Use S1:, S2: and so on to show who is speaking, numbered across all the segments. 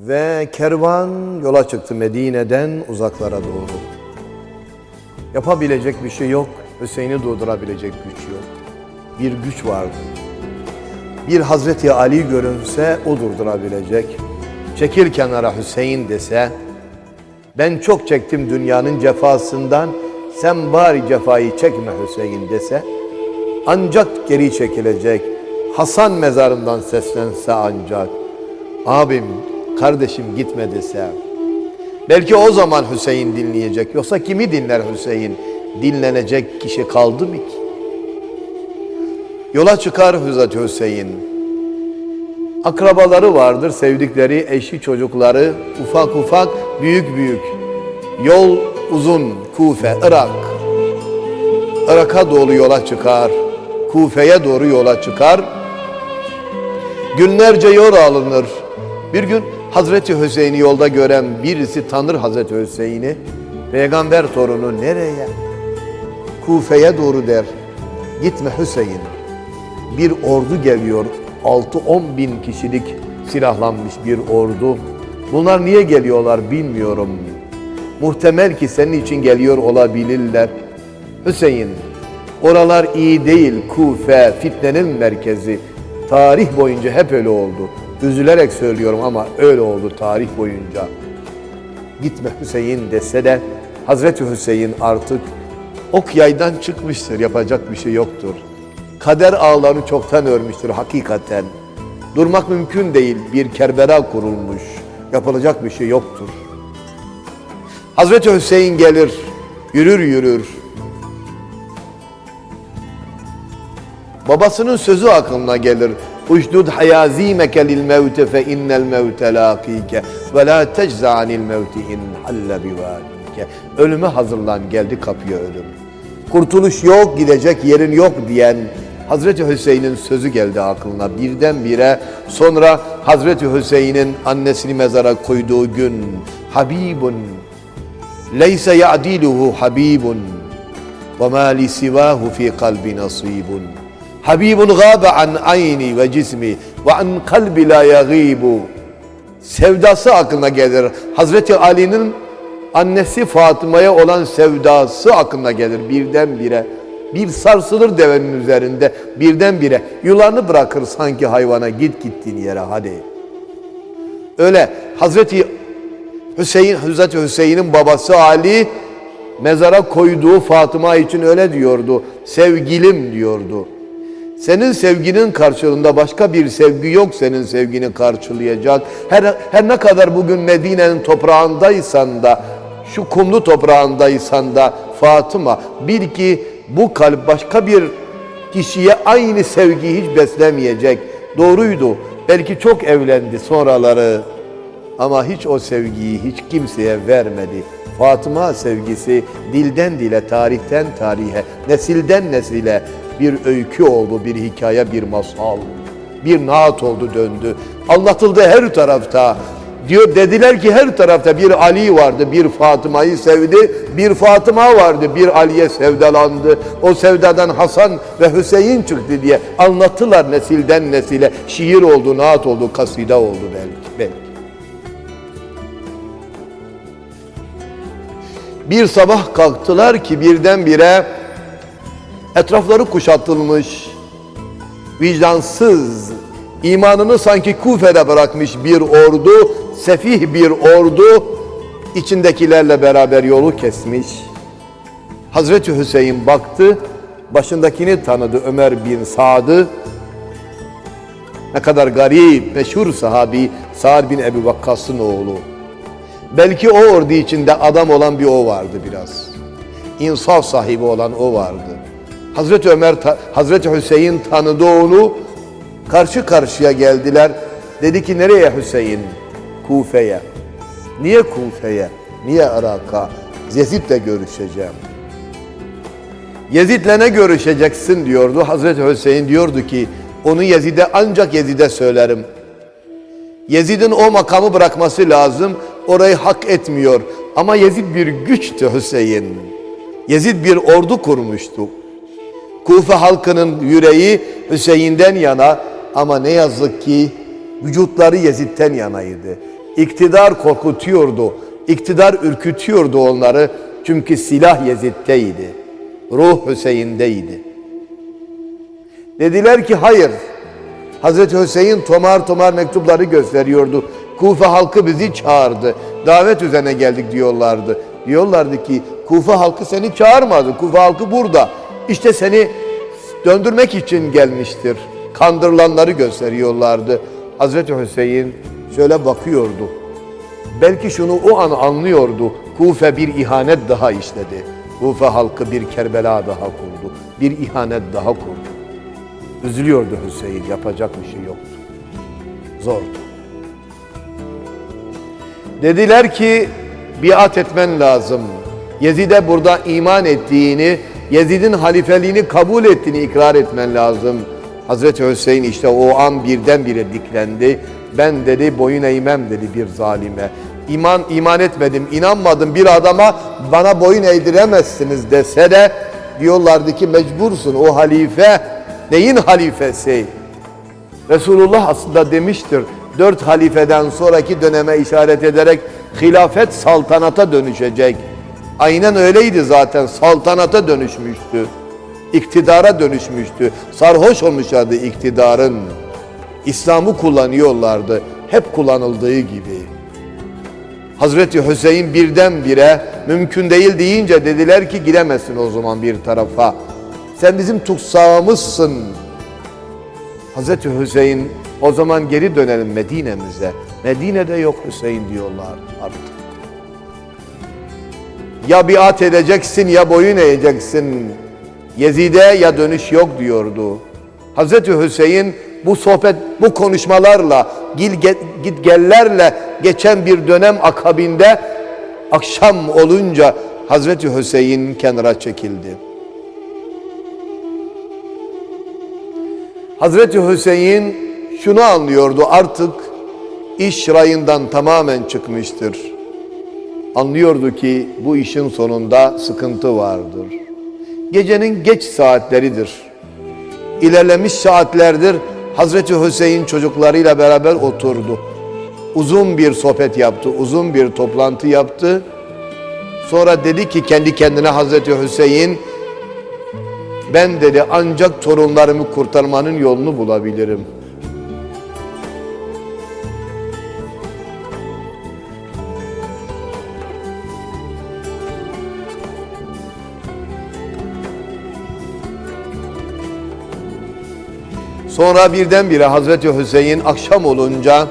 S1: Ve kervan yola çıktı Medine'den uzaklara doğru. Yapabilecek bir şey yok. Hüseyin'i durdurabilecek güç yok. Bir güç vardı. Bir Hazreti Ali görünse o durdurabilecek. Çekil kenara Hüseyin dese, ben çok çektim dünyanın cefasından, sen bari cefayı çekme Hüseyin dese, ancak geri çekilecek. Hasan mezarından seslense ancak, abim, kardeşim gitme dese, belki o zaman Hüseyin dinleyecek. Yoksa kimi dinler Hüseyin? Dinlenecek kişi kaldı mı ki? Yola çıkar Hazreti Hüseyin. Akrabaları vardır, sevdikleri, eşi, çocukları, ufak ufak, büyük büyük. Yol uzun, Kufe, Irak. Irak'a doğru yola çıkar, Kufe'ye doğru yola çıkar. Günlerce yol alınır. Bir gün Hazreti Hüseyin'i yolda gören birisi tanır Hazreti Hüseyin'i. Peygamber torunu nereye? Kufe'ye doğru der. Gitme Hüseyin. Bir ordu geliyor. 6-10 bin kişilik silahlanmış bir ordu. Bunlar niye geliyorlar bilmiyorum. Muhtemel ki senin için geliyor olabilirler. Hüseyin, oralar iyi değil. Kufe, fitnenin merkezi. Tarih boyunca hep öyle oldu. Üzülerek söylüyorum ama öyle oldu tarih boyunca. Gitme Hüseyin dese de Hazreti Hüseyin artık ok yaydan çıkmıştır. Yapacak bir şey yoktur. Kader ağlarını çoktan örmüştür hakikaten. Durmak mümkün değil. Bir Kerbela kurulmuş. Yapılacak bir şey yoktur. Hazreti Hüseyin gelir, yürür yürür. Babasının sözü aklına gelir. Ucdud hayazimeke lil mevte fe innel mevte laqike ve la tecza anil mevti in halle bivadike. Ölüme hazırlan geldi kapıya ölüm. Kurtuluş yok gidecek yerin yok diyen Hazreti Hüseyin'in sözü geldi aklına birdenbire. Sonra Hazreti Hüseyin'in annesini mezara koyduğu gün Habibun leyse ya'diluhu habibun ve ma li sivahu fi kalbi nasibun. Habibun gâbe an ayni ve cismi ve an kalbi la yagîbu. Sevdası aklına gelir. Hazreti Ali'nin annesi Fatıma'ya olan sevdası aklına gelir birdenbire. Bir sarsılır devenin üzerinde birdenbire. Yularını bırakır sanki hayvana git gittiğin yere hadi. Öyle Hazreti Hüseyin, Hazreti Hüseyin'in babası Ali mezara koyduğu Fatıma için öyle diyordu. Sevgilim diyordu. Senin sevginin karşılığında başka bir sevgi yok senin sevgini karşılayacak. Her, her ne kadar bugün Medine'nin toprağındaysan da, şu kumlu toprağındaysan da Fatıma bil ki bu kalp başka bir kişiye aynı sevgiyi hiç beslemeyecek. Doğruydu. Belki çok evlendi sonraları ama hiç o sevgiyi hiç kimseye vermedi. Fatıma sevgisi dilden dile, tarihten tarihe, nesilden nesile bir öykü oldu, bir hikaye, bir masal. Bir naat oldu döndü. Anlatıldı her tarafta. Diyor dediler ki her tarafta bir Ali vardı, bir Fatıma'yı sevdi, bir Fatıma vardı, bir Ali'ye sevdalandı. O sevdadan Hasan ve Hüseyin çıktı diye anlattılar nesilden nesile. Şiir oldu, naat oldu, kaside oldu belki. belki. Bir sabah kalktılar ki birdenbire etrafları kuşatılmış, vicdansız, imanını sanki Kufe'de bırakmış bir ordu, sefih bir ordu içindekilerle beraber yolu kesmiş. Hazreti Hüseyin baktı, başındakini tanıdı Ömer bin Sad'ı. Ne kadar garip, meşhur sahabi Sa'd bin Ebu Vakkas'ın oğlu. Belki o ordu içinde adam olan bir o vardı biraz. İnsaf sahibi olan o vardı. Hazreti Ömer, Hazreti Hüseyin tanıdı onu. Karşı karşıya geldiler. Dedi ki nereye Hüseyin? Kufe'ye. Niye Kufe'ye? Niye Irak'a? Yezid'le görüşeceğim. Yezid'le ne görüşeceksin diyordu. Hazreti Hüseyin diyordu ki onu Yezid'e ancak Yezid'e söylerim. Yezid'in o makamı bırakması lazım. Orayı hak etmiyor. Ama Yezid bir güçtü Hüseyin. Yezid bir ordu kurmuştu. Kufe halkının yüreği Hüseyin'den yana ama ne yazık ki vücutları Yezid'ten yanaydı. İktidar korkutuyordu. İktidar ürkütüyordu onları. Çünkü silah Yezid'teydi. Ruh Hüseyin'deydi. Dediler ki hayır. Hazreti Hüseyin tomar tomar mektupları gösteriyordu. Kufa halkı bizi çağırdı. Davet üzerine geldik diyorlardı. Diyorlardı ki Kufa halkı seni çağırmadı. Kufa halkı burada. İşte seni döndürmek için gelmiştir. Kandırılanları gösteriyorlardı. Hazreti Hüseyin şöyle bakıyordu. Belki şunu o an anlıyordu. Kufe bir ihanet daha işledi. Kufe halkı bir Kerbela daha kurdu. Bir ihanet daha kurdu. Üzülüyordu Hüseyin. Yapacak bir şey yoktu. Zordu. Dediler ki biat etmen lazım. Yezid'e burada iman ettiğini, Yezid'in halifeliğini kabul ettiğini ikrar etmen lazım. Hazreti Hüseyin işte o an birdenbire diklendi. Ben dedi boyun eğmem dedi bir zalime. İman iman etmedim, inanmadım bir adama bana boyun eğdiremezsiniz dese de diyorlardı ki mecbursun o halife neyin halifesi? Resulullah aslında demiştir dört halifeden sonraki döneme işaret ederek hilafet saltanata dönüşecek. Aynen öyleydi zaten saltanata dönüşmüştü. İktidara dönüşmüştü. Sarhoş olmuşlardı iktidarın. İslam'ı kullanıyorlardı. Hep kullanıldığı gibi. Hazreti Hüseyin birdenbire mümkün değil deyince dediler ki gidemezsin o zaman bir tarafa. Sen bizim tutsağımızsın. Hazreti Hüseyin o zaman geri dönelim Medine'mize. Medine'de yok Hüseyin diyorlar artık. Ya biat edeceksin ya boyun eğeceksin. Yezide ya dönüş yok diyordu. Hazreti Hüseyin bu sohbet, bu konuşmalarla, git gellerle geçen bir dönem akabinde akşam olunca Hazreti Hüseyin kenara çekildi. Hazreti Hüseyin şunu anlıyordu artık iş rayından tamamen çıkmıştır. Anlıyordu ki bu işin sonunda sıkıntı vardır. Gecenin geç saatleridir. İlerlemiş saatlerdir Hazreti Hüseyin çocuklarıyla beraber oturdu. Uzun bir sohbet yaptı, uzun bir toplantı yaptı. Sonra dedi ki kendi kendine Hazreti Hüseyin ben dedi ancak torunlarımı kurtarmanın yolunu bulabilirim. Sonra birdenbire Hazreti Hüseyin akşam olunca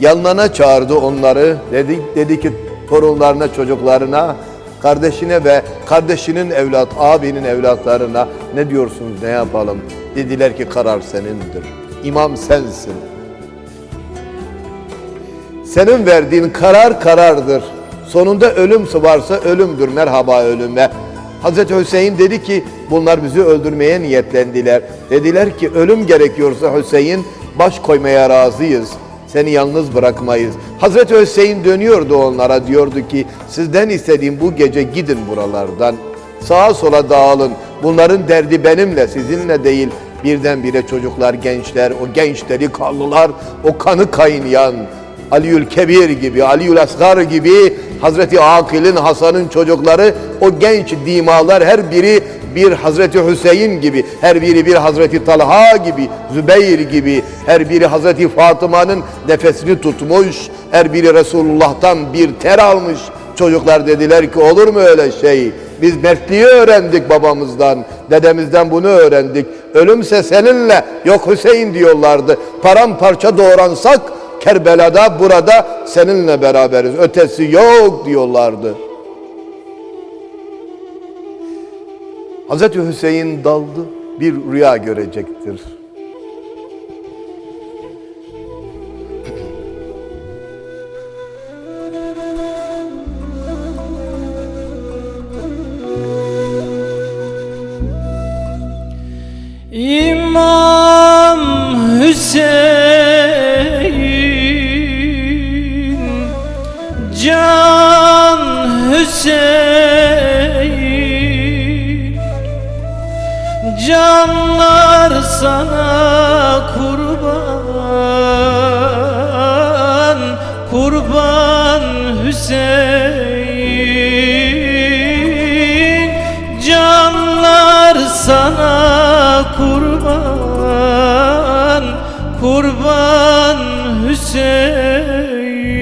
S1: yanlarına çağırdı onları. Dedi, dedi ki torunlarına, çocuklarına, kardeşine ve kardeşinin evlat, abinin evlatlarına ne diyorsunuz, ne yapalım? Dediler ki karar senindir. İmam sensin. Senin verdiğin karar karardır. Sonunda ölüm varsa ölümdür. Merhaba ölüme. Hazreti Hüseyin dedi ki bunlar bizi öldürmeye niyetlendiler. Dediler ki ölüm gerekiyorsa Hüseyin baş koymaya razıyız. Seni yalnız bırakmayız. Hazreti Hüseyin dönüyordu onlara diyordu ki sizden istediğim bu gece gidin buralardan. Sağa sola dağılın. Bunların derdi benimle sizinle değil. Birdenbire çocuklar, gençler, o genç delikanlılar, o kanı kaynayan, Aliül Kebir gibi, Aliül Asgar gibi, Hazreti Akil'in, Hasan'ın çocukları, o genç dimalar her biri bir Hazreti Hüseyin gibi, her biri bir Hazreti Talha gibi, Zübeyir gibi, her biri Hazreti Fatıma'nın nefesini tutmuş, her biri Resulullah'tan bir ter almış. Çocuklar dediler ki olur mu öyle şey? Biz mertliği öğrendik babamızdan, dedemizden bunu öğrendik. Ölümse seninle, yok Hüseyin diyorlardı. Paramparça doğransak Kerbela'da burada seninle beraberiz. Ötesi yok diyorlardı. Hazreti Hüseyin daldı bir rüya görecektir.
S2: Hüseyin Canlar sana kurban kurban Hüseyin. Canlar sana kurban Kurban Hüseyin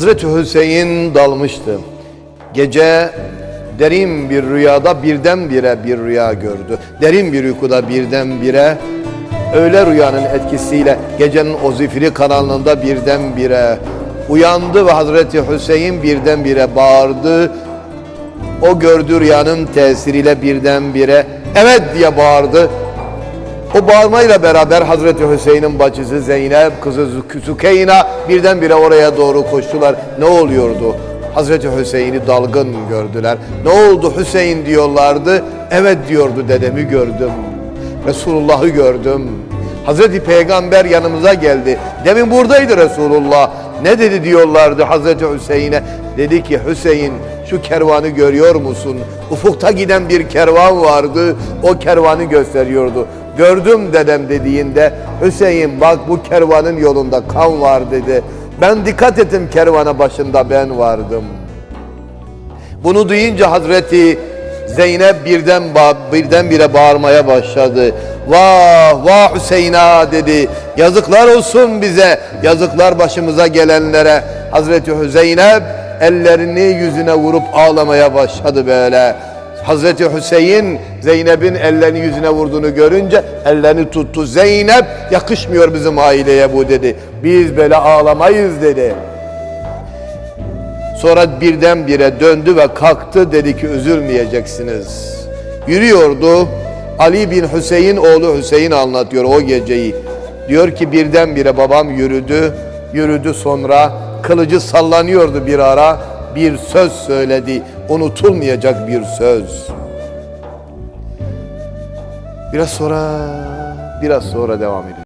S1: Hazreti Hüseyin dalmıştı. Gece derin bir rüyada birdenbire bir rüya gördü. Derin bir uykuda birdenbire öyle rüyanın etkisiyle gecenin o zifiri karanlığında birdenbire uyandı ve Hazreti Hüseyin birdenbire bağırdı. O gördüğü rüyanın tesiriyle birdenbire evet diye bağırdı. O bağırmayla beraber Hazreti Hüseyin'in bacısı Zeynep, kızı Sükeyna birdenbire oraya doğru koştular. Ne oluyordu? Hazreti Hüseyin'i dalgın gördüler. Ne oldu Hüseyin diyorlardı. Evet diyordu dedemi gördüm. Resulullah'ı gördüm. Hazreti Peygamber yanımıza geldi. Demin buradaydı Resulullah. Ne dedi diyorlardı Hazreti Hüseyin'e. Dedi ki Hüseyin şu kervanı görüyor musun? Ufukta giden bir kervan vardı. O kervanı gösteriyordu. Gördüm dedem dediğinde Hüseyin bak bu kervanın yolunda kan var dedi. Ben dikkat ettim kervana başında ben vardım. Bunu duyunca Hazreti Zeynep birden ba- birdenbire bağırmaya başladı. Vah vah Hüseyin'a dedi. Yazıklar olsun bize. Yazıklar başımıza gelenlere. Hazreti Zeynep ellerini yüzüne vurup ağlamaya başladı böyle. Hazreti Hüseyin Zeynep'in ellerini yüzüne vurduğunu görünce ellerini tuttu. Zeynep yakışmıyor bizim aileye bu dedi. Biz böyle ağlamayız dedi. Sonra birdenbire döndü ve kalktı dedi ki üzülmeyeceksiniz. Yürüyordu. Ali bin Hüseyin oğlu Hüseyin anlatıyor o geceyi. Diyor ki birdenbire babam yürüdü. Yürüdü sonra kılıcı sallanıyordu bir ara. Bir söz söyledi. Unutulmayacak bir söz. Biraz sonra biraz sonra devam edelim.